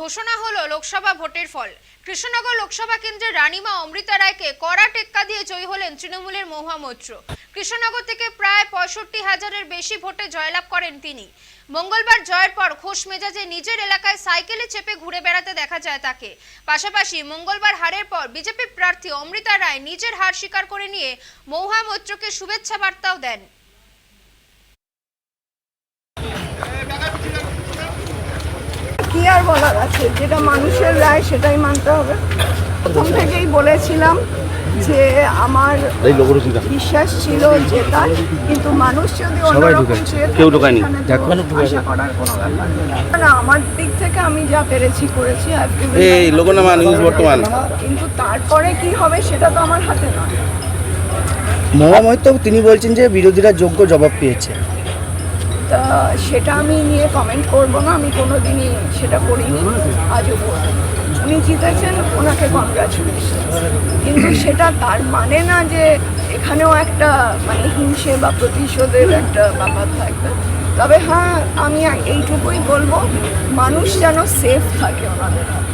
ঘোষণা হলো লোকসভা ভোটের ফল। কৃষ্ণনগর লোকসভা কেন্দ্রের রানীমা অমৃতা রায়কে কড়া টেক্কা দিয়ে জয়ী হলেন তৃণমূলের মহুয়া মৈত্র। কৃষ্ণনগর থেকে প্রায় পঁয়ষট্টি হাজারের বেশি ভোটে জয়লাভ করেন তিনি। মঙ্গলবার জয়ের পর খোশ মেজাজে নিজের এলাকায় সাইকেলে চেপে ঘুরে বেড়াতে দেখা যায় তাকে। পাশাপাশি মঙ্গলবার হারের পর বিজেপি প্রার্থী অমৃতা রায় নিজের হার স্বীকার করে নিয়ে মহুয়া মৈত্রকে শুভেচ্ছা বার্তাও দেন। কি আর বলার আছে? যেটা মানুষের রায় সেটাই মানতে হবে। প্রথম থেকেই বলেছিলাম যে আমার বিশ্বাস ছিল জেতার কিন্তু মানুষ যদি কেউ ঢোকায়নি। না আমার দিক থেকে আমি যা পেরেছি করেছি আর এই লোকনামা নিউজ বর্তমান। কিন্তু তারপরে কি হবে সেটা তো আমার হাতে নয়। মহা মহিত তিনি বলছেন যে বিরোধীরা যোগ্য জবাব পেয়েছে। তা সেটা আমি নিয়ে কমেন্ট করব না, আমি কোনো দিনই সেটা করিনি, আজও করব উনি জিতেছেন, ওনাকে কংগ্রাচুলেশন কিন্তু সেটা তার মানে না যে এখানেও একটা মানে হিংসে বা প্রতিশোধের একটা ব্যাপার থাকবে। তবে হ্যাঁ আমি এইটুকুই বলব, মানুষ যেন সেফ থাকে ওনাদের হাতে।